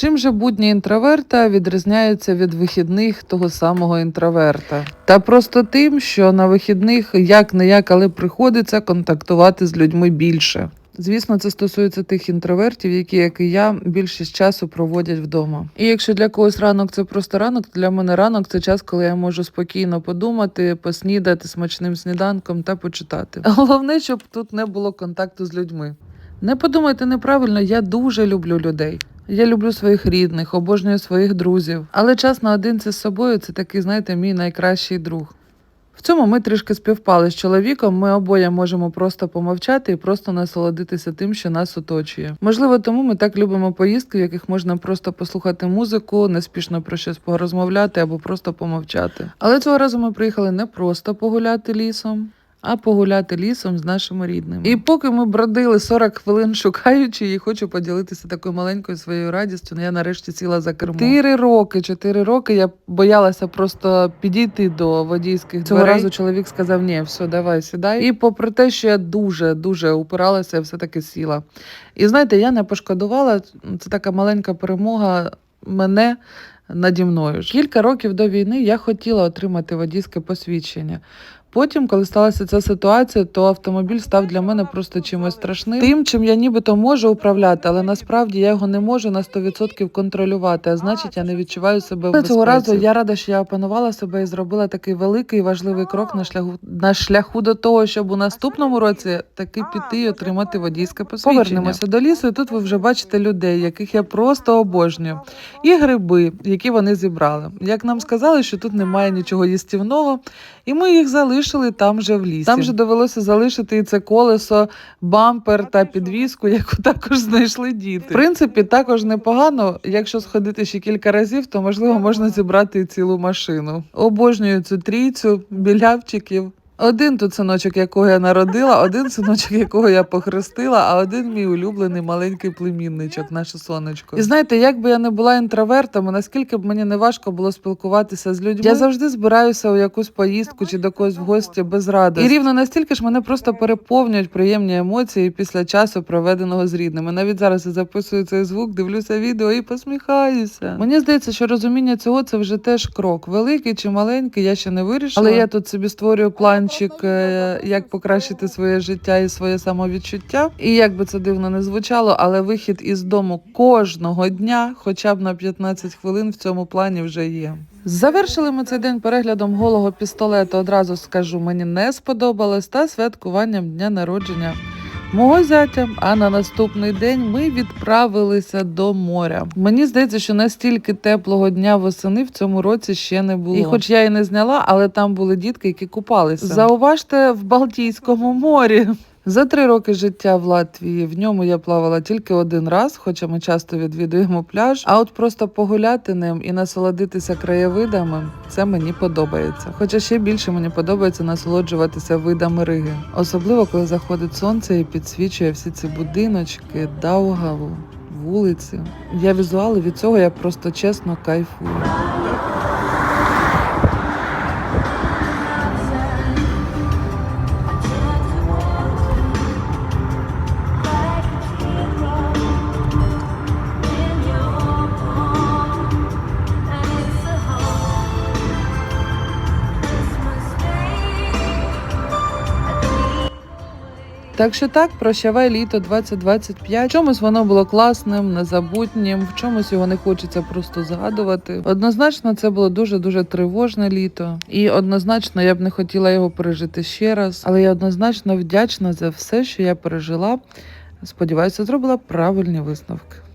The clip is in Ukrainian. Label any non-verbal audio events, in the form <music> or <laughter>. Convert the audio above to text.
Чим же будні інтроверта відрізняються від вихідних того самого інтроверта? Та просто тим, що на вихідних як не як, але приходиться контактувати з людьми більше. Звісно, це стосується тих інтровертів, які, як і я, більшість часу проводять вдома. І якщо для когось ранок це просто ранок, то для мене ранок це час, коли я можу спокійно подумати, поснідати смачним сніданком та почитати. Головне, щоб тут не було контакту з людьми. Не подумайте неправильно, я дуже люблю людей. Я люблю своїх рідних, обожнюю своїх друзів. Але час наодинці з собою це такий, знаєте, мій найкращий друг. В цьому ми трішки співпали з чоловіком. Ми обоє можемо просто помовчати і просто насолодитися тим, що нас оточує. Можливо, тому ми так любимо поїздки, в яких можна просто послухати музику, неспішно про щось порозмовляти або просто помовчати. Але цього разу ми приїхали не просто погуляти лісом. А погуляти лісом з нашими рідними. І поки ми бродили 40 хвилин шукаючи її, хочу поділитися такою маленькою своєю радістю. Ну, Я нарешті сіла за кермо. Чотири роки, чотири роки я боялася просто підійти до водійських Цього дверей. разу чоловік сказав: ні, все, давай, сідай. І попри те, що я дуже дуже упиралася, я все-таки сіла. І знаєте, я не пошкодувала. Це така маленька перемога мене наді мною. Кілька років до війни я хотіла отримати водійське посвідчення. Потім, коли сталася ця ситуація, то автомобіль став для мене просто чимось страшним. Тим, чим я нібито можу управляти, але насправді я його не можу на 100% контролювати. А значить, я не відчуваю себе в безпеці. цього разу я рада, що я опанувала себе і зробила такий великий і важливий крок на шляху на шляху до того, щоб у наступному році таки піти і отримати водійське посвідчення. Повернемося до лісу. і Тут ви вже бачите людей, яких я просто обожнюю, і гриби, які вони зібрали. Як нам сказали, що тут немає нічого їстівного, і ми їх залишили там же в лісі. Там же довелося залишити і це колесо, бампер та підвіску, яку <laughs> також знайшли діти. В принципі, також непогано. Якщо сходити ще кілька разів, то можливо можна зібрати і цілу машину. Обожнюю цю трійцю білявчиків. Один тут синочок, якого я народила, один синочок, якого я похрестила, а один мій улюблений маленький племінничок, наше сонечко. І знаєте, як би я не була інтровертом, наскільки б мені не важко було спілкуватися з людьми, я завжди збираюся у якусь поїздку чи до когось в гості без ради. І рівно настільки ж мене просто переповнюють приємні емоції після часу, проведеного з рідними. Навіть зараз я записую цей звук, дивлюся відео і посміхаюся. Мені здається, що розуміння цього це вже теж крок. Великий чи маленький, я ще не вирішила. Але я тут собі створюю планчик, е, як покращити своє життя і своє самовідчуття. І як би це дивно не звучало, але вихід із дому кожного дня, хоча б на 15 хвилин, в цьому плані вже є. Завершили ми цей день переглядом голого пістолету. Одразу скажу, мені не сподобалось та святкуванням дня народження. Мого зятя, а на наступний день ми відправилися до моря. Мені здається, що настільки теплого дня восени в цьому році ще не було. І хоч я і не зняла, але там були дітки, які купалися. Зауважте в Балтійському морі. За три роки життя в Латвії в ньому я плавала тільки один раз, хоча ми часто відвідуємо пляж. А от просто погуляти ним і насолодитися краєвидами це мені подобається. Хоча ще більше мені подобається насолоджуватися видами Риги, особливо коли заходить сонце і підсвічує всі ці будиночки, Даугаву, вулиці. Я візуали від цього я просто чесно кайфую. Так що так, прощавай літо 2025. В чомусь воно було класним, незабутнім, в чомусь його не хочеться просто згадувати. Однозначно, це було дуже дуже тривожне літо, і однозначно я б не хотіла його пережити ще раз. Але я однозначно вдячна за все, що я пережила. Сподіваюся, зробила правильні висновки.